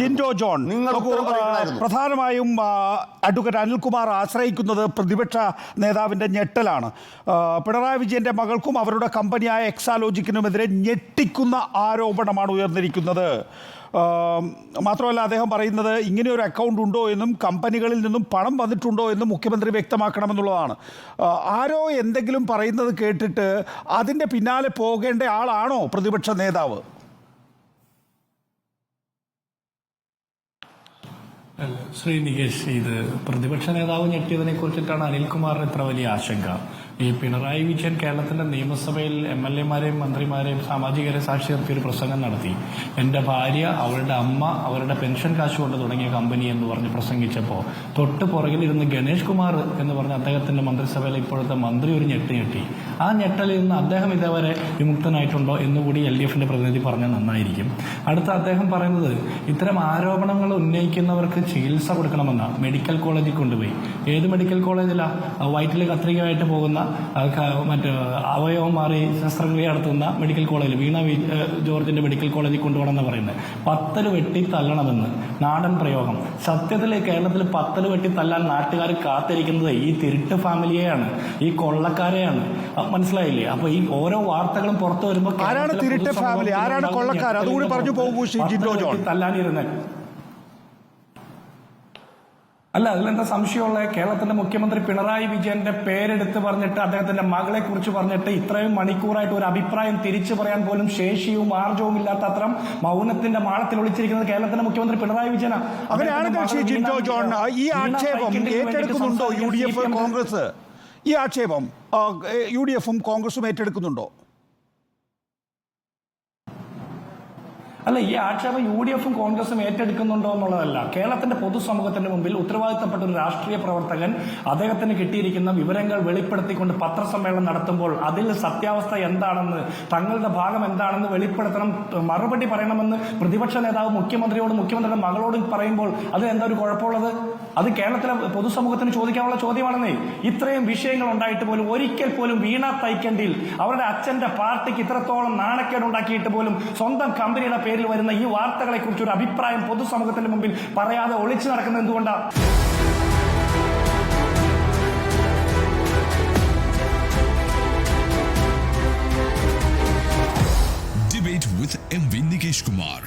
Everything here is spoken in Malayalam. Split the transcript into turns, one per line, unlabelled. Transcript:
ജിൻഡോ ജോൺ. പ്രധാനമായും അഡ്വക്കേറ്റ് അനിൽകുമാർ ആശ്രയിക്കുന്നത് പ്രതിപക്ഷ നേതാവിന്റെ ഞെട്ടലാണ്. പിണറായി വിജയന്റെ മകൾക്കും അവരുടെ കമ്പനിയായ എക്സാലോജിക്കിനുമെതിരെ ഞെട്ടിക്കുന്ന ആരോപണമാണ് ഉയർന്നിരിക്കുന്നത്. മാത്രമല്ല അദ്ദേഹം പറയുന്നത് ഇങ്ങനെ ഒരു അക്കൗണ്ട് ഉണ്ടോ എന്നും കമ്പനികളിൽ നിന്നും പണം വന്നിട്ടുണ്ടോ എന്നും മുഖ്യമന്ത്രി വ്യക്തമാക്കണമെന്നുള്ളതാണ്. ആരോ എന്തെങ്കിലും പറയുന്നത് കേട്ടിട്ട് അതിന്റെ പിന്നാലെ പോകേണ്ട ആളാണോ പ്രതിപക്ഷ നേതാവ്?
ശ്രീ നികേഷ് ഇത് പ്രതിപക്ഷ നേതാവ് ഞെട്ടിയതിനെ കുറിച്ചിട്ടാണ് അനിൽകുമാറിന് ഇത്ര വലിയ ആശങ്ക. ഈ പിണറായി വിജയൻ കേരളത്തിന്റെ നിയമസഭയിൽ എം എൽ എമാരെയും മന്ത്രിമാരെയും സാമാജികരെ സാക്ഷി ഒരു പ്രസംഗം നടത്തി. എന്റെ ഭാര്യ അവരുടെ അമ്മ അവരുടെ പെൻഷൻ കാശ് കൊണ്ട് തുടങ്ങിയ കമ്പനി എന്ന് പറഞ്ഞ് പ്രസംഗിച്ചപ്പോൾ തൊട്ട് പുറകിൽ ഇരുന്ന് ഗണേഷ് കുമാർ എന്ന് പറഞ്ഞ അദ്ദേഹത്തിന്റെ മന്ത്രിസഭയിലെ ഇപ്പോഴത്തെ മന്ത്രി ഒരു ഞെട്ട് ഞെട്ടി. ആ ഞെട്ടലിൽ നിന്ന് അദ്ദേഹം ഇതേവരെ വിമുക്തനായിട്ടുണ്ടോ എന്ന് കൂടി എൽ ഡി എഫിന്റെ പ്രതിനിധി പറഞ്ഞാൽ നന്നായിരിക്കും. അടുത്ത അദ്ദേഹം പറയുന്നത് ഇത്തരം ആരോപണങ്ങൾ ഉന്നയിക്കുന്നവർക്ക് ചികിത്സ കൊടുക്കണമെന്നാണ് മെഡിക്കൽ കോളേജിൽ കൊണ്ടുപോയി. ഏത് മെഡിക്കൽ കോളേജിലാ? വയറ്റിൽ കത്രികയായിട്ട് പോകുന്ന മറ്റ് അവയവം മാറി ശസ്ത്രക്രിയ നടത്തുന്ന മെഡിക്കൽ കോളേജിൽ വീണ ജോർജിന്റെ മെഡിക്കൽ കോളേജിൽ കൊണ്ടുപോകണമെന്ന് പറയുന്നത് പത്തൽ വെട്ടി തല്ലണമെന്ന്. നാടൻ പ്രയോഗം. സത്യത്തിൽ കേരളത്തിൽ പത്തൽ വെട്ടി തല്ലാൻ നാട്ടുകാർ കാത്തിരിക്കുന്നത് ഈ തിരുട്ട് ഫാമിലിയെയാണ്. ഈ കൊള്ളക്കാരെയാണ്. മനസ്സിലായില്ലേ? അപ്പൊ ഈ ഓരോ വാർത്തകളും പുറത്തു വരുമ്പോൾ
ആരാണ് തിരുട്ട് ഫാമിലി? ആരാണ് കൊള്ളക്കാർ? അതുകൂടി പറഞ്ഞു പോകും
തല്ലാനിരുന്നത് അല്ല അതിലെന്താ സംശയമുള്ള കേരളത്തിന്റെ മുഖ്യമന്ത്രി പിണറായി വിജയന്റെ പേരെടുത്ത് പറഞ്ഞിട്ട് അദ്ദേഹത്തിന്റെ മകളെ കുറിച്ച് പറഞ്ഞിട്ട് ഇത്രയും മണിക്കൂറായിട്ട് ഒരു അഭിപ്രായം തിരിച്ചു പറയാൻ പോലും ശേഷിയും ആർജവും ഇല്ലാത്ത അത്രം മൗനത്തിന്റെ മാളത്തിൽ ഒളിച്ചിരിക്കുന്നത് കേരളത്തിന്റെ മുഖ്യമന്ത്രി പിണറായി
വിജയനാണ് അവരാണ് ജിൻഡോ ജോൺ. ഈ ആക്ഷേപം ഏറ്റെടുക്കുന്നുണ്ടോ യു ഡി എഫ് കോൺഗ്രസ്? ഈ ആക്ഷേപം യു ഡി എഫും കോൺഗ്രസും ഏറ്റെടുക്കുന്നുണ്ടോ?
അല്ല ഈ ആക്ഷേപം യു ഡി എഫും കോൺഗ്രസും ഏറ്റെടുക്കുന്നുണ്ടോ എന്നുള്ളതല്ല. കേരളത്തിന്റെ പൊതുസമൂഹത്തിന്റെ മുമ്പിൽ ഉത്തരവാദിത്തപ്പെട്ട ഒരു രാഷ്ട്രീയ പ്രവർത്തകൻ അദ്ദേഹത്തിന് കിട്ടിയിരിക്കുന്ന വിവരങ്ങൾ വെളിപ്പെടുത്തിക്കൊണ്ട് പത്രസമ്മേളനം നടത്തുമ്പോൾ അതിൽ സത്യാവസ്ഥ എന്താണെന്ന് തങ്ങളുടെ ഭാഗം എന്താണെന്ന് വെളിപ്പെടുത്തണം മറുപടി പറയണമെന്ന് പ്രതിപക്ഷ നേതാവ് മുഖ്യമന്ത്രിയോടും മുഖ്യമന്ത്രിയുടെ മകളോടും പറയുമ്പോൾ അത് എന്താ ഒരു കുഴപ്പമുള്ളത്? അത് കേരളത്തിലെ പൊതുസമൂഹത്തിന് ചോദിക്കാനുള്ള ചോദ്യമാണെന്നേ ഇത്രയും വിഷയങ്ങൾ ഉണ്ടായിട്ട് പോലും ഒരിക്കൽ പോലും വീണ തൈക്കണ്ടിൽ അവരുടെ അച്ഛന്റെ പാർട്ടിക്ക് ഇത്രത്തോളം നാണക്കേട് ഉണ്ടാക്കിയിട്ട് പോലും സ്വന്തം കമ്പനിയുടെ പേരിൽ വരുന്ന ഈ വാർത്തകളെ കുറിച്ച് ഒരു അഭിപ്രായം പൊതുസമൂഹത്തിന്റെ മുമ്പിൽ പറയാതെ ഒളിച്ചു നടക്കുന്നത് എന്തുകൊണ്ടാണ്
Debate with MV Nikesh Kumar.